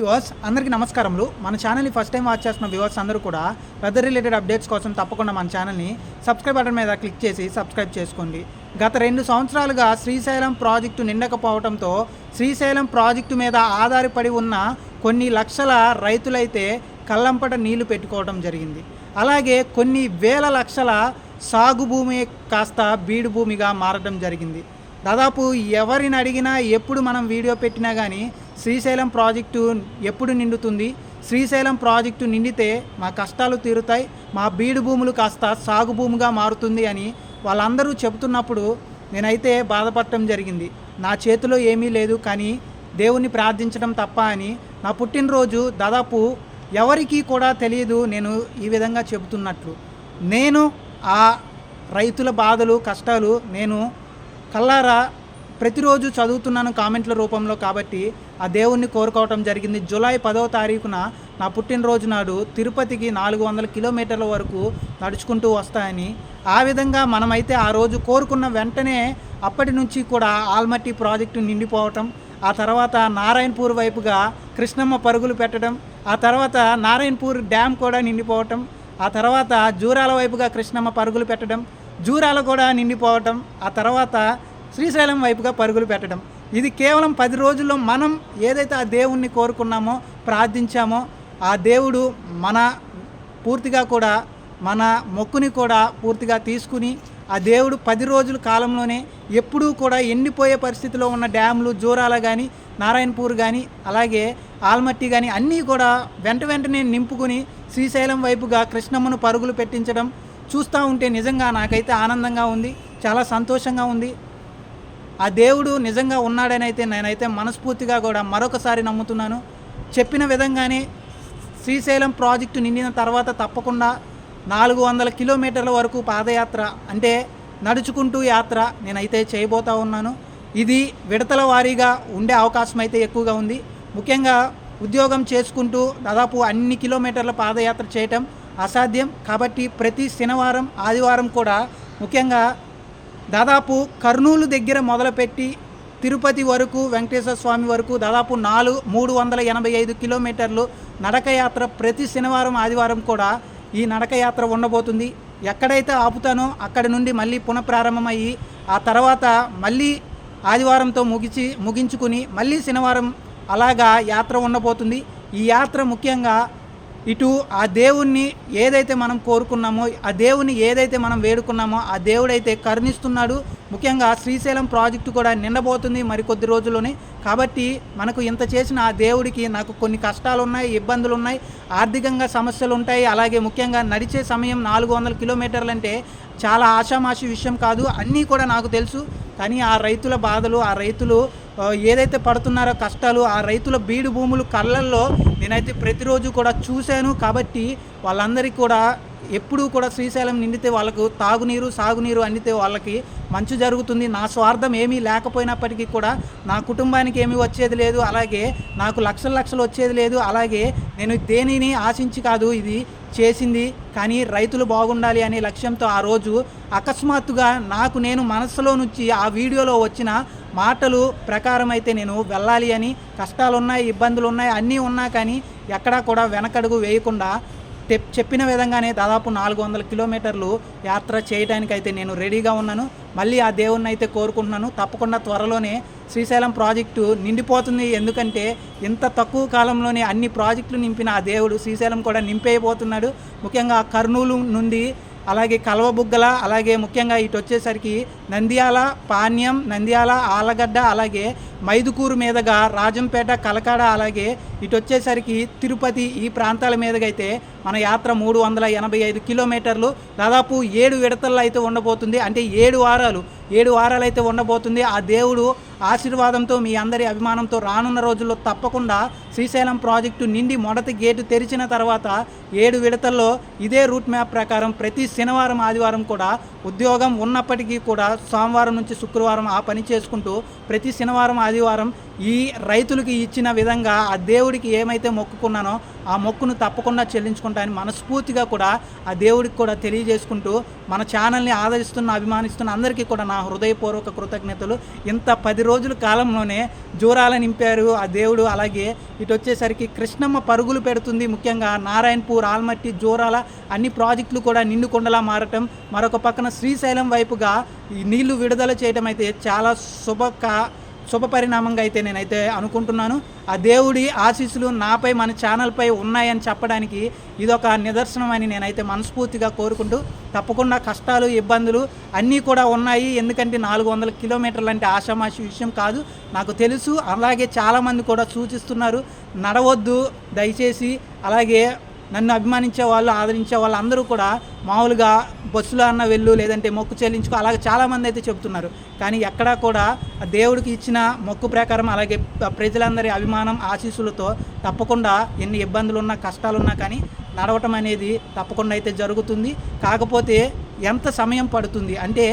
Viewers అందరికీ నమస్కారములు. మన ఛానల్ని ఫస్ట్ టైం వాచ్ చేస్తున్న వ్యూవర్స్ అందరూ కూడా వెదర్ రిలేటెడ్ అప్డేట్స్ కోసం తప్పకుండా మన ఛానల్ని సబ్స్క్రైబ్ బటన్ మీద క్లిక్ చేసి సబ్స్క్రైబ్ చేసుకోండి. గత రెండు సంవత్సరాలుగా శ్రీశైలం ప్రాజెక్టు నిండకపోవడంతో శ్రీశైలం ప్రాజెక్టు మీద ఆధారపడి ఉన్న కొన్ని లక్షల రైతులైతే కళ్ళంపట నీళ్ళు పెట్టుకోవడం జరిగింది. అలాగే కొన్ని వేల లక్షల సాగు భూమి కాస్త బీడు భూమిగా మారడం జరిగింది. దాదాపు ఎవరిని అడిగినా ఎప్పుడు మనం వీడియో పెట్టినా కానీ శ్రీశైలం ప్రాజెక్టు ఎప్పుడు నిండుతుంది? శ్రీశైలం ప్రాజెక్టు నిండితే మా కష్టాలు తీరుతాయి మా బీడు భూములు కాస్త సాగు భూమిగా మారుతుంది అని వాళ్ళందరూ చెబుతున్నప్పుడు నేనైతే బాధపడటం జరిగింది. నా చేతిలో ఏమీ లేదు కానీ దేవుణ్ణి ప్రార్థించడం తప్ప అని నా పుట్టినరోజు దాదాపు ఎవరికీ కూడా తెలియదు నేను ఈ విధంగా చెబుతున్నట్లు. నేను ఆ రైతుల బాధలు కష్టాలు నేను కల్లారా ప్రతిరోజు చదువుతున్నాను కామెంట్ల రూపంలో కాబట్టి ఆ దేవుణ్ణి కోరుకోవటం జరిగింది. జూలై పదవ తారీఖున నా పుట్టినరోజు నాడు తిరుపతికి నాలుగు వందల కిలోమీటర్ల వరకు నడుచుకుంటూ వస్తాయని ఆ విధంగా మనమైతే ఆ రోజు కోరుకున్న వెంటనే అప్పటి నుంచి కూడా ఆల్మట్టి ప్రాజెక్టు నిండిపోవటం ఆ తర్వాత నారాయణపూర్ వైపుగా కృష్ణమ్మ పరుగులు పెట్టడం ఆ తర్వాత నారాయణపూర్ డ్యామ్ కూడా నిండిపోవటం ఆ తర్వాత జూరాల వైపుగా కృష్ణమ్మ పరుగులు పెట్టడం జూరాల కూడా నిండిపోవటం ఆ తర్వాత శ్రీశైలం వైపుగా పరుగులు పెట్టడం. ఇది కేవలం పది రోజుల్లో మనం ఏదైతే ఆ దేవుణ్ణి కోరుకున్నామో ప్రార్థించామో ఆ దేవుడు మన పూర్తిగా కూడా మన మొక్కుని కూడా పూర్తిగా తీసుకుని ఆ దేవుడు పది రోజుల కాలంలోనే ఎప్పుడూ కూడా ఎండిపోయే పరిస్థితిలో ఉన్న డ్యాములు జూరాల కానీ నారాయణపూర్ కానీ అలాగే ఆల్మట్టి కానీ అన్నీ కూడా వెంట వెంటనే నింపుకుని శ్రీశైలం వైపుగా కృష్ణమ్మను పరుగులు పెట్టించడం చూస్తూ ఉంటే నిజంగా నాకైతే ఆనందంగా ఉంది చాలా సంతోషంగా ఉంది. ఆ దేవుడు నిజంగా ఉన్నాడని అయితే నేనైతే మనస్ఫూర్తిగా కూడా మరొకసారి నమ్ముతున్నాను. చెప్పిన విధంగానే శ్రీశైలం ప్రాజెక్టు నిండిన తర్వాత తప్పకుండా నాలుగు వందల కిలోమీటర్ల వరకు పాదయాత్ర అంటే నడుచుకుంటూ యాత్ర నేనైతే చేయబోతా ఉన్నాను. ఇది విడతల వారీగా ఉండే అవకాశం అయితే ఎక్కువగా ఉంది. ముఖ్యంగా ఉద్యోగం చేసుకుంటూ దాదాపు అన్ని కిలోమీటర్ల పాదయాత్ర చేయటం అసాధ్యం. కాబట్టి ప్రతి శనివారం ఆదివారం కూడా ముఖ్యంగా దాదాపు కర్నూలు దగ్గర మొదలుపెట్టి తిరుపతి వరకు వెంకటేశ్వర స్వామి వరకు దాదాపు నాలుగు మూడు వందల ఎనభై ఐదు కిలోమీటర్లు నడకయాత్ర ప్రతి శనివారం ఆదివారం కూడా ఈ నడకయాత్ర ఉండబోతుంది. ఎక్కడైతే ఆపుతానో అక్కడి నుండి మళ్ళీ పునఃప్రారంభమయ్యి ఆ తర్వాత మళ్ళీ ఆదివారంతో ముగిచి ముగించుకుని మళ్ళీ శనివారం అలాగా యాత్ర ఉండబోతుంది. ఈ యాత్ర ముఖ్యంగా ఇటు ఆ దేవుణ్ణి ఏదైతే మనం కోరుకున్నామో ఆ దేవుని ఏదైతే మనం వేడుకున్నామో ఆ దేవుడైతే కరుణిస్తున్నాడు. ముఖ్యంగా శ్రీశైలం ప్రాజెక్టు కూడా నిండబోతుంది మరికొద్ది రోజుల్లోనే. కాబట్టి మనకు ఇంత చేసిన ఆ దేవుడికి నాకు కొన్ని కష్టాలు ఉన్నాయి ఇబ్బందులు ఉన్నాయి ఆర్థికంగా సమస్యలు ఉంటాయి అలాగే ముఖ్యంగా నడిచే సమయం నాలుగు వందల కిలోమీటర్లు అంటే చాలా ఆషామాషి విషయం కాదు అన్నీ కూడా నాకు తెలుసు. కానీ ఆ రైతుల బాధలు ఆ రైతులు ఏదైతే పడుతున్నారో కష్టాలు ఆ రైతుల బీడు భూములు కళ్ళల్లో నేనైతే ప్రతిరోజు కూడా చూశాను. కాబట్టి వాళ్ళందరికీ కూడా ఎప్పుడూ కూడా శ్రీశైలం నిండితే వాళ్ళకు తాగునీరు సాగునీరు అందితే వాళ్ళకి మంచు జరుగుతుంది. నా స్వార్థం ఏమీ లేకపోయినప్పటికీ కూడా నా కుటుంబానికి ఏమీ వచ్చేది లేదు. అలాగే నాకు లక్షల లక్షలు వచ్చేది లేదు. అలాగే నేను దేనిని ఆశించి కాదు ఇది చేసింది. కానీ రైతులు బాగుండాలి అనే లక్ష్యంతో ఆ రోజు అకస్మాత్తుగా నాకు నేను మనసులో నుంచి ఆ వీడియోలో వచ్చిన మాటలు ప్రకారం అయితే నేను వెళ్ళాలి అని కష్టాలు ఉన్నాయి ఇబ్బందులు ఉన్నాయి అన్నీ ఉన్నా కానీ ఎక్కడా కూడా వెనకడుగు వేయకుండా చెప్పిన విధంగానే దాదాపు నాలుగు వందల కిలోమీటర్లు యాత్ర చేయడానికి అయితే నేను రెడీగా ఉన్నాను. మళ్ళీ ఆ దేవుణ్ణి అయితే కోరుకుంటున్నాను. తప్పకుండా త్వరలోనే శ్రీశైలం ప్రాజెక్టు నిండిపోతుంది. ఎందుకంటే ఇంత తక్కువ కాలంలోనే అన్ని ప్రాజెక్టులు నింపిన ఆ దేవుడు శ్రీశైలం కూడా నింపేయబోతున్నాడు. ముఖ్యంగా కర్నూలు నుండి అలాగే కలవబుగ్గల అలాగే ముఖ్యంగా ఇటు వచ్చేసరికి నంద్యాల పాణ్యం నంద్యాల ఆలగడ్డ అలాగే మైదుకూరు మీదుగా రాజంపేట కలకాడ అలాగే ఇటు వచ్చేసరికి తిరుపతి ఈ ప్రాంతాల మీదుగా అయితే మన యాత్ర మూడు వందల ఎనభై ఐదు కిలోమీటర్లు. దాదాపు ఏడు విడతల్లో అయితే ఉండబోతుంది. అంటే ఏడు వారాలు ఏడు వారాలు అయితే ఉండబోతుంది. ఆ దేవుడు ఆశీర్వాదంతో మీ అందరి అభిమానంతో రానున్న రోజుల్లో తప్పకుండా శ్రీశైలం ప్రాజెక్టు నిండి మొదటి గేటు తెరిచిన తర్వాత ఏడు విడతల్లో ఇదే రూట్ మ్యాప్ ప్రకారం ప్రతి శనివారం ఆదివారం కూడా ఉద్యోగం ఉన్నప్పటికీ కూడా సోమవారం నుంచి శుక్రవారం ఆ పని చేసుకుంటూ ప్రతి శనివారం ఆదివారం ఈ రైతులకి ఇచ్చిన విధంగా ఆ దేవుడికి ఏమైతే మొక్కుకున్నానో ఆ మొక్కును తప్పకుండా చెల్లించుకుంటానని మనస్ఫూర్తిగా కూడా ఆ దేవుడికి కూడా తెలియజేసుకుంటూ మన ఛానల్ని ఆదరిస్తున్న అభిమానిస్తున్న అందరికీ కూడా నా హృదయపూర్వక కృతజ్ఞతలు. ఇంత పది రోజుల కాలంలోనే జూరాల నింపారు ఆ దేవుడు. అలాగే ఇటు వచ్చేసరికి కృష్ణమ్మ పరుగులు పెడుతుంది ముఖ్యంగా నారాయణపూర్ ఆల్మట్టి జోరాల అన్ని ప్రాజెక్టులు కూడా నిండుకొండలా మారటం. మరొక పక్కన శ్రీశైలం వైపుగా ఈ నీళ్ళు విడుదల చేయడం అయితే చాలా శుభక శుభ పరిణామంగా అయితే నేనైతే అనుకుంటున్నాను. ఆ దేవుడి ఆశీస్సులు నాపై మన ఛానల్పై ఉన్నాయని చెప్పడానికి ఇదొక నిదర్శనం అని నేనైతే మనస్ఫూర్తిగా కోరుకుంటూ తప్పకుండా కష్టాలు ఇబ్బందులు అన్నీ కూడా ఉన్నాయి. ఎందుకంటే నాలుగు వందల కిలోమీటర్లు అంటే ఆషామాషి విషయం కాదు. నాకు తెలుసు. అలాగే చాలామంది కూడా సూచిస్తున్నారు. నడవద్దు. దయచేసి అలాగే నన్ను అభిమానించే వాళ్ళు ఆదరించే వాళ్ళు అందరూ కూడా మామూలుగా బస్సులో అన్న వెళ్ళు లేదంటే మొక్కు చెల్లించుకో అలాగే చాలామంది అయితే చెప్తున్నారు కానీ ఎక్కడా కూడా దేవుడికి ఇచ్చిన మొక్కు ప్రకారం అలాగే ప్రజలందరి అభిమానం ఆశీస్సులతో తప్పకుండా ఎన్ని ఇబ్బందులు ఉన్నా కష్టాలున్నా కానీ నడవటం అనేది తప్పకుండా అయితే జరుగుతుంది. కాకపోతే ఎంత సమయం పడుతుంది? అంటే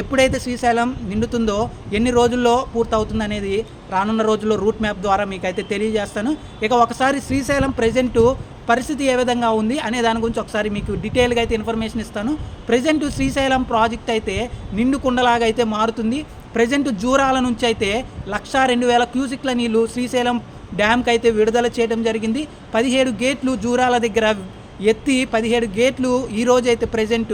ఎప్పుడైతే శ్రీశైలం నిండుతుందో ఎన్ని రోజుల్లో పూర్తవుతుంది అనేది రానున్న రోజుల్లో రూట్ మ్యాప్ ద్వారా మీకు అయితే తెలియజేస్తాను. ఇక ఒకసారి శ్రీశైలం ప్రజెంటు పరిస్థితి ఏ విధంగా ఉంది అనే దాని గురించి ఒకసారి మీకు డీటెయిల్గా అయితే ఇన్ఫర్మేషన్ ఇస్తాను. ప్రజెంట్ శ్రీశైలం ప్రాజెక్ట్ అయితే నిండు కుండలాగా అయితే మారుతుంది. ప్రజెంట్ జూరాల నుంచి అయితే లక్ష రెండు వేల క్యూసిక్ల నీళ్ళు శ్రీశైలం డ్యామ్కి అయితే విడుదల చేయడం జరిగింది. పదిహేడు గేట్లు జూరాల దగ్గర ఎత్తి పదిహేడు గేట్లు ఈ రోజైతే అయితే ప్రజెంట్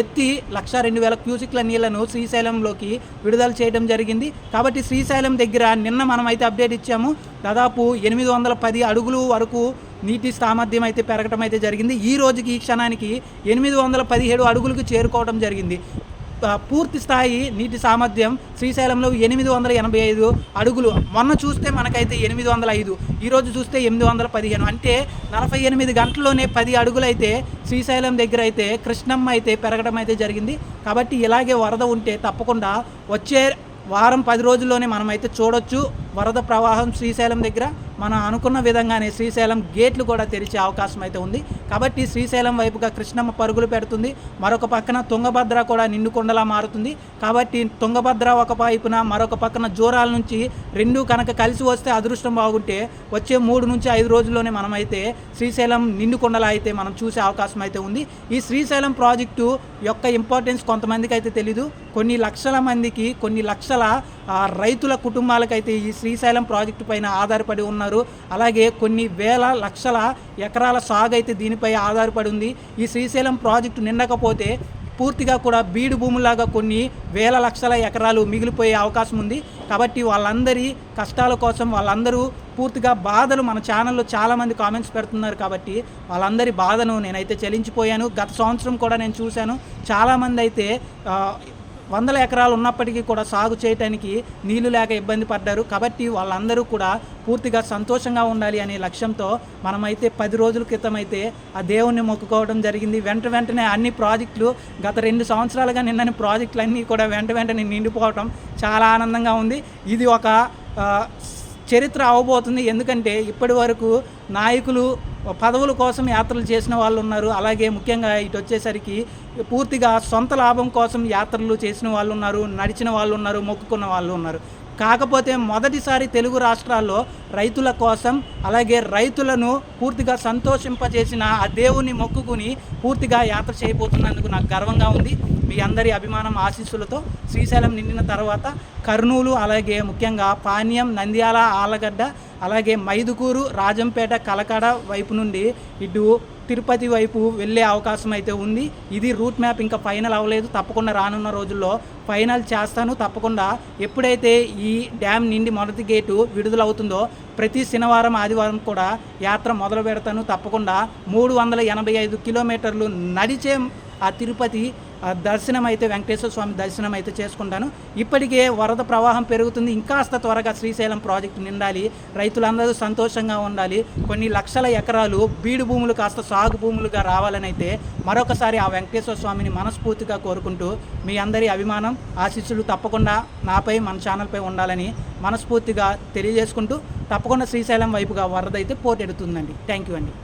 ఎత్తి లక్ష రెండు వేల క్యూసిక్ల నీళ్ళను శ్రీశైలంలోకి విడుదల చేయడం జరిగింది. కాబట్టి శ్రీశైలం దగ్గర నిన్న మనం అయితే అప్డేట్ ఇచ్చాము. దాదాపు ఎనిమిది వందల పది అడుగులు వరకు నీటి సామర్థ్యం అయితే పెరగటం అయితే జరిగింది. ఈ రోజుకి ఈ క్షణానికి ఎనిమిది వందల పదిహేడు అడుగులకు చేరుకోవడం జరిగింది. పూర్తి స్థాయి నీటి సామర్థ్యం శ్రీశైలంలో ఎనిమిది వందల ఎనభై ఐదు అడుగులు. మొన్న చూస్తే మనకైతే ఎనిమిది వందల ఐదు ఈరోజు చూస్తే ఎనిమిది వందల పదిహేను. అంటే నలభై ఎనిమిది గంటల్లోనే పది అడుగులైతే శ్రీశైలం దగ్గర అయితే కృష్ణమ్మ అయితే పెరగడం అయితే జరిగింది. కాబట్టి ఇలాగే వరద ఉంటే తప్పకుండా వచ్చే వారం పది రోజుల్లోనే మనమైతే చూడొచ్చు. వరద ప్రవాహం శ్రీశైలం దగ్గర. మనం అనుకున్న విధంగానే శ్రీశైలం గేట్లు కూడా తెరిచే అవకాశం అయితే ఉంది. కాబట్టి శ్రీశైలం వైపుగా కృష్ణమ్మ పరుగులు పెడుతుంది. మరొక పక్కన తుంగభద్ర కూడా నిండుకొండలా మారుతుంది. కాబట్టి తుంగభద్ర ఒక వైపున మరొక పక్కన జోరాల నుంచి రెండు కనుక కలిసి వస్తే అదృష్టం బాగుంటే వచ్చే మూడు నుంచి ఐదు రోజుల్లోనే మనమైతే శ్రీశైలం నిండుకొండలా అయితే మనం చూసే అవకాశం అయితే ఉంది. ఈ శ్రీశైలం ప్రాజెక్టు యొక్క ఇంపార్టెన్స్ కొంతమందికి అయితే తెలీదు. కొన్ని లక్షల మందికి కొన్ని లక్షల రైతుల కుటుంబాలకైతే ఈ శ్రీశైలం ప్రాజెక్టు పైన ఆధారపడి ఉన్నారు. అలాగే కొన్ని వేల లక్షల ఎకరాల సాగు అయితే దీనిపై ఆధారపడి ఉంది. ఈ శ్రీశైలం ప్రాజెక్టు నిండకపోతే పూర్తిగా కూడా బీడు భూములాగా కొన్ని వేల లక్షల ఎకరాలు మిగిలిపోయే అవకాశం ఉంది. కాబట్టి వాళ్ళందరి కష్టాల కోసం వాళ్ళందరూ పూర్తిగా బాధలు మన ఛానల్లో చాలామంది కామెంట్స్ పెడుతున్నారు కాబట్టి వాళ్ళందరి బాధను నేనైతే చెల్లించిపోయాను. గత సంవత్సరం కూడా నేను చూశాను. చాలామంది అయితే వందల ఎకరాలు ఉన్నప్పటికీ కూడా సాగు చేయటానికి నీళ్ళు లేక ఇబ్బంది పడ్డారు. కాబట్టి వాళ్ళందరూ కూడా పూర్తిగా సంతోషంగా ఉండాలి అనే లక్ష్యంతో మనమైతే పది రోజుల క్రితం అయితే ఆ దేవుణ్ణి మొక్కుకోవడం జరిగింది. వెంట వెంటనే అన్ని ప్రాజెక్టులు గత రెండు సంవత్సరాలుగా నిన్నని ప్రాజెక్టులు అన్నీ కూడా వెంట వెంటనే నిండిపోవటం చాలా ఆనందంగా ఉంది. ఇది ఒక చరిత్ర అవబోతుంది. ఎందుకంటే ఇప్పటి వరకు నాయకులు పదవుల కోసం యాత్రలు చేసిన వాళ్ళు ఉన్నారు. అలాగే ముఖ్యంగా ఇటు వచ్చేసరికి పూర్తిగా సొంత లాభం కోసం యాత్రలు చేసిన వాళ్ళు ఉన్నారు నడిచిన వాళ్ళు ఉన్నారు మొక్కుకున్న వాళ్ళు ఉన్నారు. కాకపోతే మొదటిసారి తెలుగు రాష్ట్రాల్లో రైతుల కోసం అలాగే రైతులను పూర్తిగా సంతోషింపజేసిన ఆ దేవుని మొక్కుకుని పూర్తిగా యాత్ర చేయబోతున్నందుకు నాకు గర్వంగా ఉంది. మీ అందరి అభిమానం ఆశీస్సులతో శ్రీశైలం నిండిన తర్వాత కర్నూలు అలాగే ముఖ్యంగా పానీయం నంద్యాల ఆలగడ్డ అలాగే మైదుకూరు రాజంపేట కలకడ వైపు నుండి ఇటు తిరుపతి వైపు వెళ్ళే అవకాశం అయితే ఉంది. ఇది రూట్ మ్యాప్ ఇంకా ఫైనల్ అవ్వలేదు. తప్పకుండా రానున్న రోజుల్లో ఫైనల్ చేస్తాను. తప్పకుండా ఎప్పుడైతే ఈ డ్యామ్ నిండి మొదటి గేటు విడుదలవుతుందో ప్రతి శనివారం ఆదివారం కూడా యాత్ర మొదలు పెడతాను తప్పకుండా మూడు వందల ఎనభై ఐదు కిలోమీటర్లు నడిచే ఆ తిరుపతి దర్శనం అయితే వెంకటేశ్వర స్వామి దర్శనం అయితే చేసుకుంటాను. ఇప్పటికే వరద ప్రవాహం పెరుగుతుంది. ఇంకాస్త త్వరగా శ్రీశైలం ప్రాజెక్టు నిండాలి. రైతులందరూ సంతోషంగా ఉండాలి. కొన్ని లక్షల ఎకరాలు బీడు భూములు కాస్త సాగు భూములుగా రావాలని అయితే మరొకసారి ఆ వెంకటేశ్వర స్వామిని మనస్ఫూర్తిగా కోరుకుంటూ మీ అందరి అభిమానం ఆశీస్సులు తప్పకుండా నాపై మన ఛానల్పై ఉండాలని మనస్ఫూర్తిగా తెలియజేసుకుంటూ తప్పకుండా శ్రీశైలం వైపుగా వరద అయితే పోటెడుతుందండి. థ్యాంక్ యూ అండి.